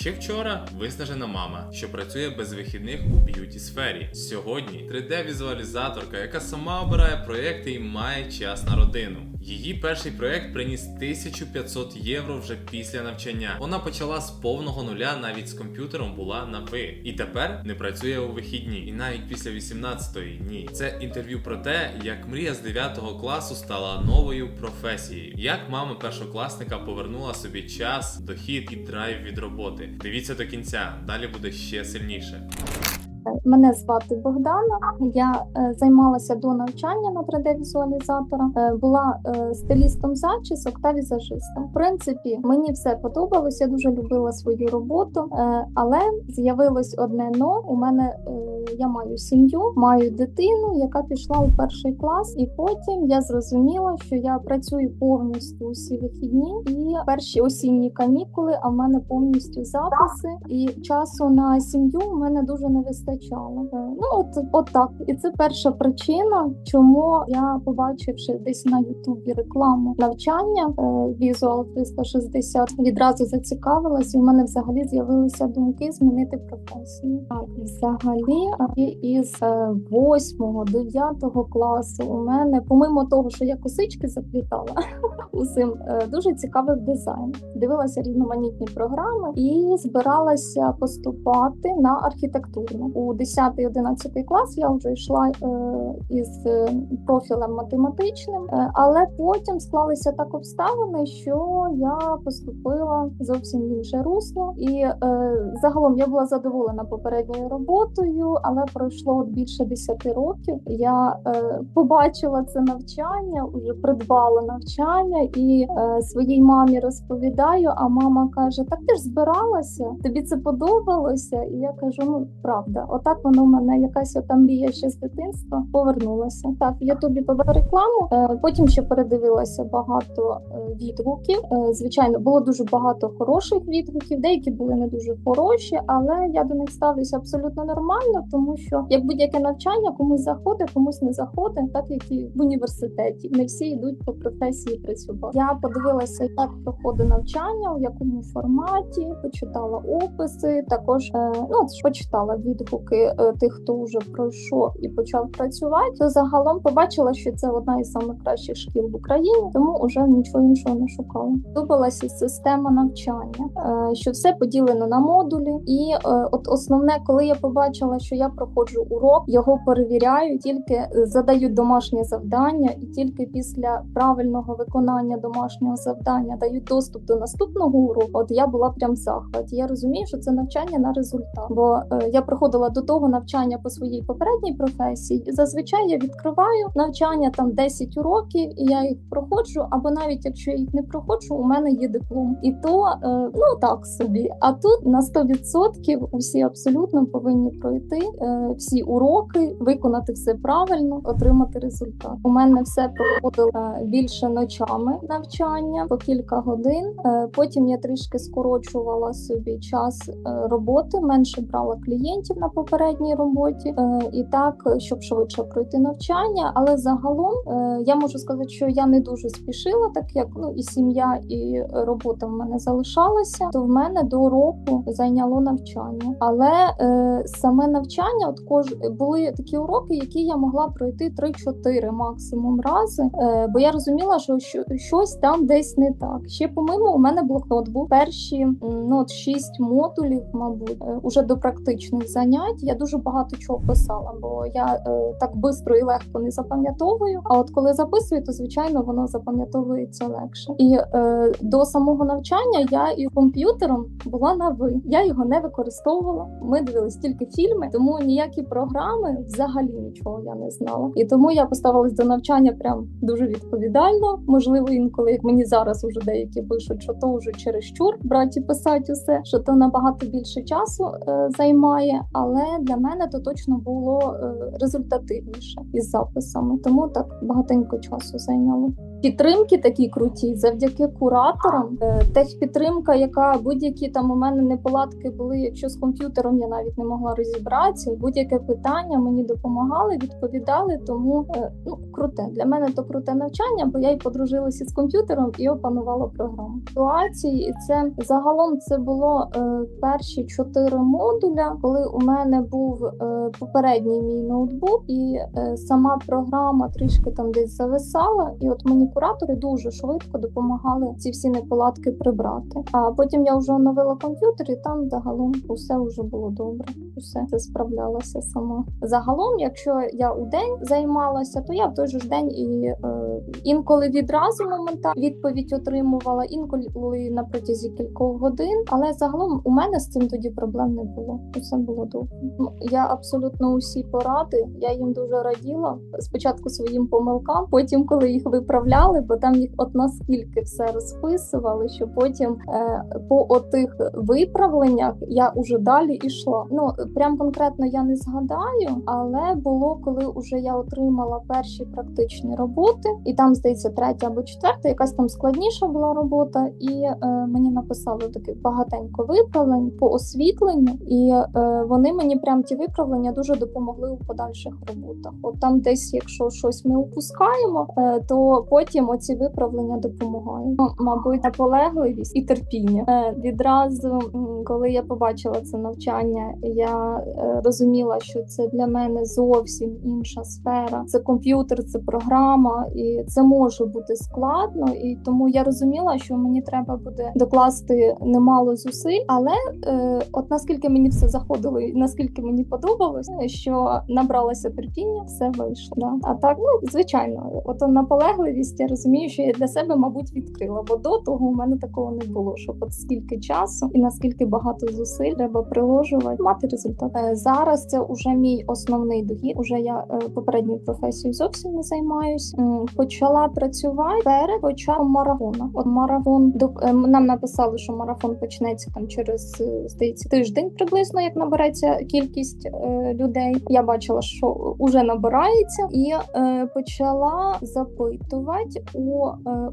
Ще вчора виснажена мама, що працює без вихідних у б'юті сфері. Сьогодні 3D-візуалізаторка, яка сама обирає проєкти і має час на родину. Її перший проєкт приніс 1500 євро вже після навчання. Вона почала з повного нуля, навіть з комп'ютером була на ви. І тепер не працює у вихідні. І навіть після 18-ї ні. Це інтерв'ю про те, як мрія з 9 класу стала новою професією. Як мама першокласника повернула собі час, дохід і драйв від роботи. Дивіться до кінця, далі буде ще сильніше. Мене звати Богдана. Я е, займалася до навчання на 3D-візуалізатора. Е, була е, стилістом зачісок та візажистом. В принципі, мені все подобалось. Я дуже любила свою роботу, але з'явилось одне но. У мене я маю сім'ю, маю дитину, яка пішла у перший клас, і потім я зрозуміла, що я працюю повністю усі вихідні і перші осінні канікули. А в мене повністю записи і часу на сім'ю у мене дуже не вистачало. Е, Ну от, от так. І це перша причина, чому я, побачивши десь на Ютубі рекламу навчання е, Visual 360, відразу зацікавилась, і в мене взагалі з'явилися думки змінити професію. Так, взагалі, е, із 8-9 класу у мене, помимо того, що я косички заплітала, усім е, дуже цікавив дизайн. Дивилася різноманітні програми і збиралася поступати на архітектурну. У 10-11 клас я вже йшла е, із е, профілем математичним, е, але потім склалися так обставини, що я поступила зовсім в інше русло. І е, загалом я була задоволена попередньою роботою, але пройшло більше 10 років. Я е, побачила це навчання, вже придбала навчання і е, своїй мамі розповідаю. А мама каже: Так ти ж збиралася, тобі це подобалося? І я кажу: ну правда, отак воно в мене якась мрія ще з дитинства повернулася. Так, в Ютубі побачила рекламу. е, Потім ще передивилася багато е, відгуків. Е, Звичайно, було дуже багато хороших відгуків, деякі були не дуже хороші, але я до них ставлюся абсолютно нормально, тому що як будь-яке навчання комусь заходить, комусь не заходить, так як і в університеті. Не всі йдуть по професії працювати. Я подивилася, як проходить навчання, у якому форматі, почитала описи. Також е, ну почитала відгуки е, тих, хто вже пройшов і почав працювати. То загалом побачила, що це одна із найкращих шкіл в Україні, тому вже нічого іншого не шукала. Подобалася система навчання, е, що все поділено на модулі, і е, от основне, коли я побачила, що я проходжу урок, його перевіряю, тільки е, задають домашнє завдання, і тільки після правильного виконання домашнього завдання дають доступ до наступного уроку. От я була прям в захваті. Я розумію, що це навчання на результат. Бо е, я проходила до того навчання по своїй попередній професії. І зазвичай я відкриваю навчання там 10 уроків, і я їх проходжу. Або навіть якщо я їх не проходжу, у мене є диплом. І то е, ну так собі. А тут на 100% усі абсолютно повинні пройти всі уроки, виконати все правильно, отримати результат. У мене все проходило е, більше ночами навчання по кілька годин. Е, Потім я трішки скорочувала собі час е, роботи, менше брала клієнтів на попередній роботі, Е, і так, щоб швидше пройти навчання. Але загалом е, я можу сказати, що я не дуже спішила, так як ну і сім'я, і робота в мене залишалася, то в мене до року зайняло навчання. Але е, саме навчання, от кож були такі уроки, які я могла пройти 3-4 максимум рази, е, бо я розуміла, що що- щось там десь не так. Ще помимо у мене блокнот був перші ну от 6 модулів, мабуть, е, уже до практичних занять. Я дуже багато чого писала, бо я е, так швидко і легко не запам'ятовую. А от коли записую, то звичайно воно запам'ятовується легше. І е, до самого навчання я і комп'ютером була на ви. Я його не використовувала. Ми дивились тільки фільми, тому ніякі програми взагалі нічого я не знала. І тому я поставилась до навчання прям дуже відповідально. Можливо, інколи як мені зараз уже деякі пишуть, що то вже чересчур браті писать усе, що то набагато більше часу е, займає. Але для мене то точно було е, результативніше із записами, тому так багатенько часу зайняло. Підтримки такі круті, завдяки кураторам. Е, Техпідтримка, яка будь-які там у мене неполадки були, якщо з комп'ютером я навіть не могла розібратися. Будь-яке питання мені допомагали, відповідали. Тому е, ну круте для мене то круте навчання, бо я й подружилася з комп'ютером і опанувала програму. Ситуації і це загалом це було е, перші чотири модуля, коли у мене був е, попередній мій ноутбук, і е, сама програма трішки там десь зависала. І от мені куратори дуже швидко допомагали ці всі неполадки прибрати. А потім я вже оновила комп'ютер, і там загалом усе вже було добре. Усе це справлялася сама. Загалом, якщо я у день займалася, то я в той же ж день і е, інколи відразу моментально відповідь отримувала, інколи на протязі кількох годин. Але загалом у мене з цим тоді проблем не було. Усе було добре. Ну, Я абсолютно усі поради. Я їм дуже раділа. Спочатку своїм помилкам, потім, коли їх виправляли, бо там їх от наскільки все розписували, що потім е, по отих виправленнях я уже далі йшла. Ну прям конкретно я не згадаю, але було коли уже я отримала перші практичні роботи, і там здається третя або четверта, якась там складніша була робота, і е, мені написали таке багатенько виправлень по освітленню, і е, вони мені прям ті виправлення дуже допомогли у подальших роботах. От там, десь, якщо щось ми упускаємо, е, то потім оці виправлення допомагають. Ну, мабуть, наполегливість і терпіння. Е, відразу, коли я побачила це навчання, я е, розуміла, що це для мене зовсім інша сфера. Це комп'ютер, це програма, і це може бути складно. І тому я розуміла, що мені треба буде докласти немало зусиль, але е, от наскільки мені все заходило, і наскільки мені подобалось, що набралася терпіння, все вийшло. Да. А так, ну звичайно, от наполегливість, я розумію, що я для себе, мабуть, відкрила, бо до того у мене такого не було. Що от скільки часу і наскільки багато зусиль треба приложувати, мати результат. Е, Зараз це вже мій основний дохід. Уже я е, попередньою професією зовсім не займаюсь. Почала працювати перед початком марафону. От марафон е, нам написали, що марафон почнеться там через здається тиждень приблизно, як набереться кількість людей. Я бачила, що вже набирається, і почала запитувати у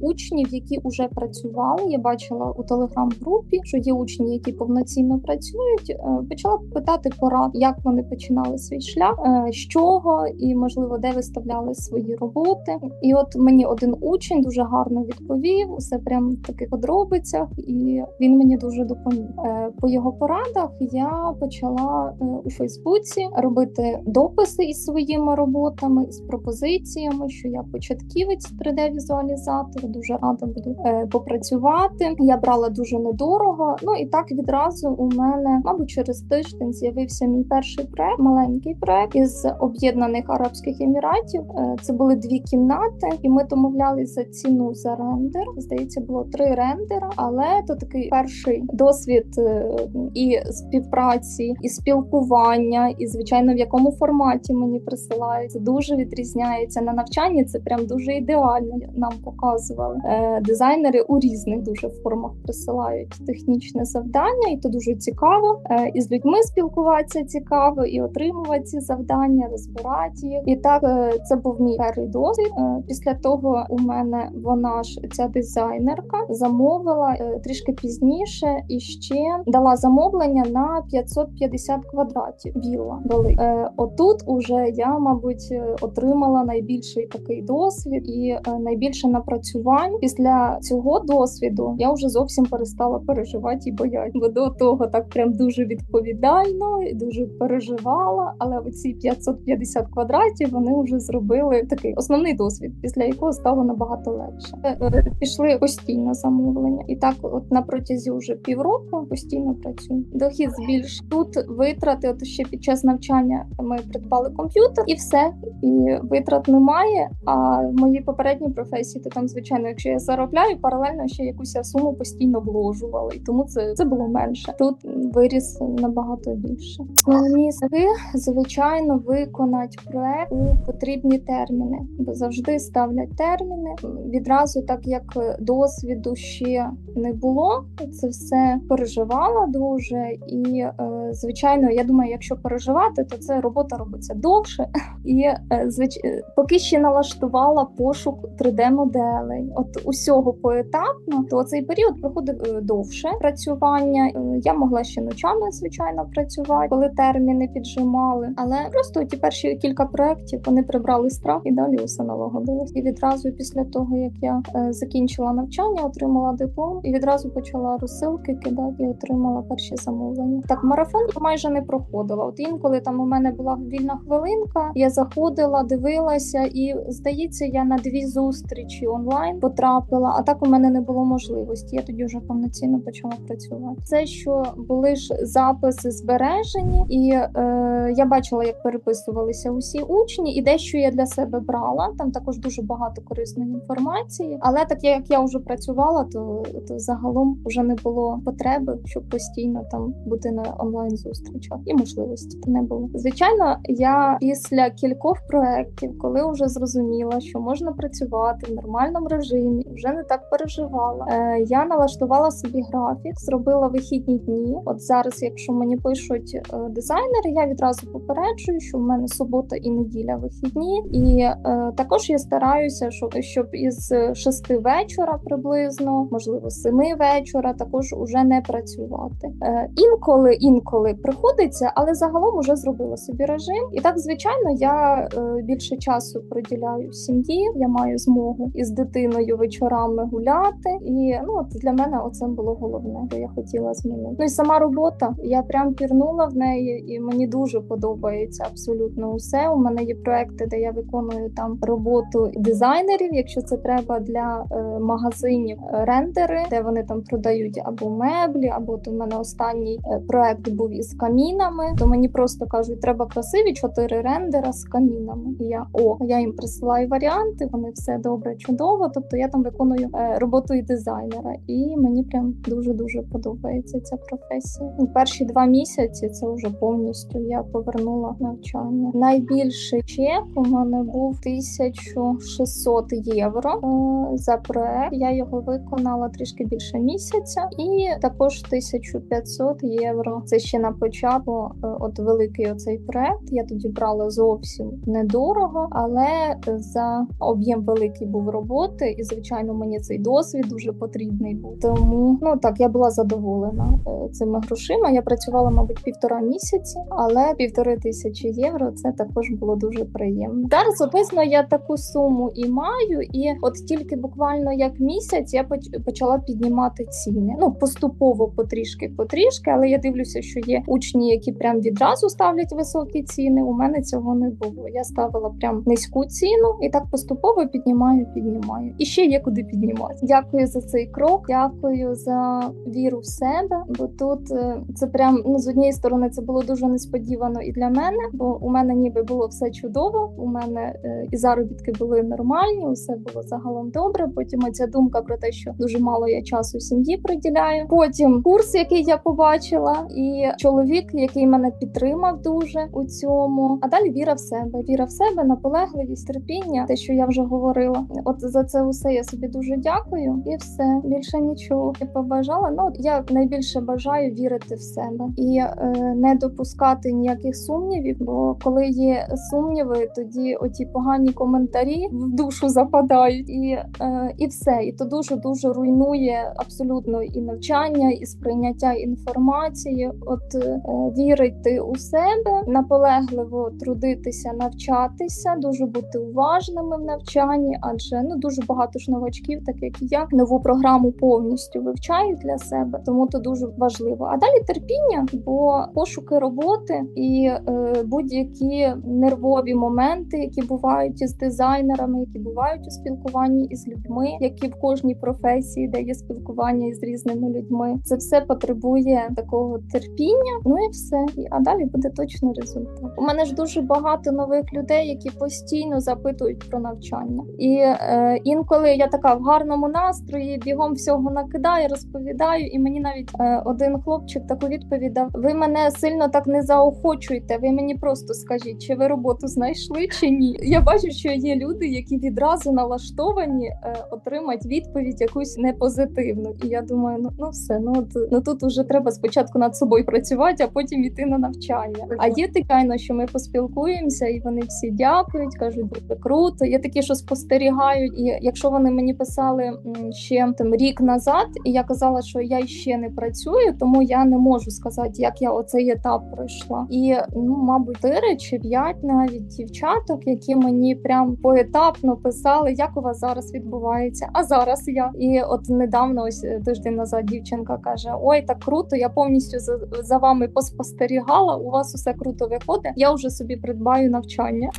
учнів, які вже працювали. Я бачила у телеграм-групі, що є учні, які повноцінно працюють. Е, почала питати порад, як вони починали свій шлях, е, з чого і можливо де виставляли свої роботи. І от мені один учень дуже гарно відповів, усе прямо в таких подробицях, і він мені дуже допоміг. Е, По його порадах я почала у Фейсбуці робити дописи із своїми роботами, з пропозиціями, що я початківець 3D-візуалізатор, дуже рада буду попрацювати. Я брала дуже недорого. Ну і так відразу у мене, мабуть, через тиждень з'явився мій перший проект, маленький проект із об'єднаних Арабських Еміратів. Е, Це були дві кімнати, і ми домовлялися за ціну за рендер. Здається, було три рендера, але то такий перший досвід е, і співпраці, і спілкування, і звичайно, в якому форматі мені присилають. Дуже відрізняється на навчанні. Це прям дуже ідеально нам показували. Е, Дизайнери у різних дуже формах присилають технічне завдання, і то дуже цікаво. Е, І з людьми спілкуватися цікаво, і отримувати ці завдання, розбирати їх. І так е, це був мій перший досвід. Е, Після того у мене вона ж ця дизайнерка замовила трішки пізніше і ще дала замовлення на 550 квадратів. Вілла вели. Отут уже я, мабуть, отримала найбільший такий досвід і найбільше напрацювань. Після цього досвіду я вже зовсім перестала переживати і боятися. До того так прям дуже відповідально і дуже переживала. Але оці 550 квадратів вони вже зробили такий основний досвід, після якого стало набагато легше. Е, е, Пішли постійно замовлення, і так, от на протязі вже півроку постійно працюю. Дохід збільш тут витрати. От ще під час навчання ми придбали комп'ютер і все. І витрат немає. А в моїй попередній професії, то там, звичайно, якщо я заробляю, паралельно ще якусь суму постійно вложувала, і тому це, це було менше. Тут виріс набагато більше. Основні саги, звичайно, виконати проект у потрібні терміни, бо завжди ставлять терміни. Відразу, так як досвіду ще не було, це все переживала дуже. І, е, звичайно, я думаю, якщо переживати, то це робота робиться довше. І е, Звич... е, поки ще налаштувала пошук 3D-моделей. От усього поетапно, то цей період проходив довше працювання. Е, Я могла ще ночами, звичайно, працювати, коли терміни піджимали. Але просто ті перші кілька проєктів вони прибрали страх і далі усе налагодилось. І відразу після того, як я е, закінчила навчання, отримала диплом і відразу почала розсилки кидати і отримала перші замовлення. Так, марафон майже не проходила. От інколи там у мене була вільна хвилинка, я заходила, дивилася, і здається, я на дві зустрічі онлайн потрапила. А так у мене не було можливості. Я тоді вже повноцінно почала працювати. Це що були ж записи збережені, і е, я бачила, як переписувалися усі учні, і дещо я для себе брала. Там також дуже багато корисної інформації. Але так як я вже працювала, то, то загалом вже не було потреби, щоб постійно там бути на онлайн зустрічах і можливості не було. Звичайно, я після кількох проєктів, коли вже зрозуміла, що можна працювати в нормальному режимі, вже не так переживала. Е, я налаштувала собі графік, зробила вихідні дні. От зараз, якщо мені пишуть е, дизайнери, я відразу попереджую, що в мене субота і неділя вихідні, і е, також я стараюся, щоб із шести вечора приблизно, можливо, семи вечора, також уже не працювати. Е, інколи, інколи приходиться, але загалом уже зробила собі режим. І так, звичайно, я е, більше часу приділяю сім'ї. Я маю змогу із дитиною вечорами гуляти. І ну от для мене оце було головне, що я хотіла змінити. Ну і сама робота. Я прям пірнула в неї, і мені дуже подобається абсолютно усе. У мене є проекти, де я виконую там роботу дизайнерів, якщо це треба для е, магазинів е, рендери, де вони там продають або меблі, або от у мене останній е, проект був із камінами. То мені просто кажуть, треба красиві чотири рендера з камінами. І я о, я їм присилаю варіанти. Вони все добре, чудово. Тобто я там виконую е, роботу і дизайнера, і мені прям дуже дуже подобається ця професія. Ну, перші два місяці це вже повністю я повернула навчання. Найбільший чек у мене був 1600 євро е, за проект. Я його виконала трішки більше місяця, і також 1500 євро. Це ще на початку. е, От великий оцей проект. Я тоді брала зовсім недорого, але за об'єм великий був роботи, і звичайно мені цей досвід дуже потрібний був. Тому ну так я була задоволена е, цими грошима. Я працювала, мабуть, півтора місяці, але півтори тисячі євро це також було дуже приємно. Зараз обично я таку суму і маю, і от тільки буквально як місяць я поч- почала піднімати ціни. Ну поступово потрішки, потрішки, але я дивлюся, що є учні, які прям відразу ставлять високі ціни. У мене цього не було. Я ставила прям низьку ціну і так поступово піднімаю, піднімаю. І ще є куди піднімати. Дякую за цей крок. Дякую за віру в себе. Бо тут е, це прям ну з однієї сторони це було дуже несподівано і для мене, бо у мене ніби було все чудово. У мене е, і заробітки були нормальні, усе було загалом добре. Потім оця думка про те, що дуже мало я часу сім'ї приділяю. Потім курс, який я побачила, і чоловік, який мене підтримав дуже у цьому. А далі віра в себе, віра в себе, наполегливість, терпіння, те, що я вже говорила. От за це усе я собі дуже дякую, і все більше нічого я побажала. Ну я найбільше бажаю вірити в себе і е, не допускати ніяких сумнівів. Бо коли є сумніви, тоді оті погані коментарі в душу западають, і, е, і все. І то дуже дуже руйнує абсолютно і навчання, і сприйняття інформації. От е, вірити у себе, наполегливо трудитися, навчатися, дуже бути уважними в навчанні, адже ну дуже багато ж новачків, так як і я, нову програму повністю вивчають для себе, тому то дуже важливо. А далі терпіння, бо пошуки роботи і е, будь-які нервові моменти, які бувають із дизайнерами, які бувають у спілкуванні із людьми, які в кожній професії, де є спілкування із різними людьми, це все потребує такого терпіння. Ну і все. А далі буде точно результат. У мене ж дуже багато нових людей, які постійно запитують про навчання. І е, інколи я така в гарному настрої, бігом всього накидаю, розповідаю, і мені навіть один хлопчик таку відповідь дав: ви мене сильно так не заохочуйте. Ви мені просто скажіть, чи ви роботу знайшли, чи ні. Я бачу, що є люди, які відразу налаштовані е, отримати відповідь якусь непозитивну. І я думаю, ну, ну все, ну от ну тут уже треба спочатку над собою працювати, а потім іти на навчання. А є тикайно, що ми поспілкуємося, і вони всі дякують, кажуть, дуже круто. Є такі, що спостерігають. І якщо вони мені писали ще там рік назад, і я казала, що я ще не працюю, тому я не можу сказати, як я оцей етап пройшла. І ну, мабуть, 4 чи 5 навіть дівчаток, які мені прям поетапно писали, як у вас зараз відбувається. А зараз я. І от недавно, ось е, тиждень назад, дівчинка каже: Ой, так круто! Я повністю за, за вами поспостерігала. У вас усе круто виходить. Я вже собі придбаю навчання.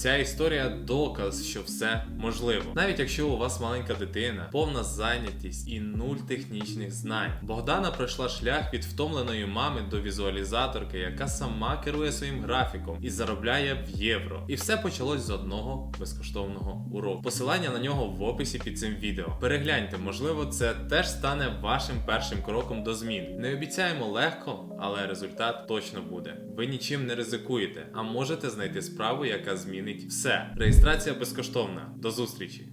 Ця історія доказ, що все можливо. Навіть якщо у вас маленька дитина, повна зайнятість і нуль технічних знань. Богдана пройшла шлях від втомленої мами до візуалізаторки, яка сама керує своїм графіком і заробляє в євро. І все почалось з одного безкоштовного уроку. Посилання на нього в описі під цим відео. Перегляньте, можливо, це теж стане вашим першим кроком до змін. Не обіцяємо легко, але результат точно буде. Ви нічим не ризикуєте, а можете знайти справу, яка змінить все. Реєстрація безкоштовна. До зустрічі!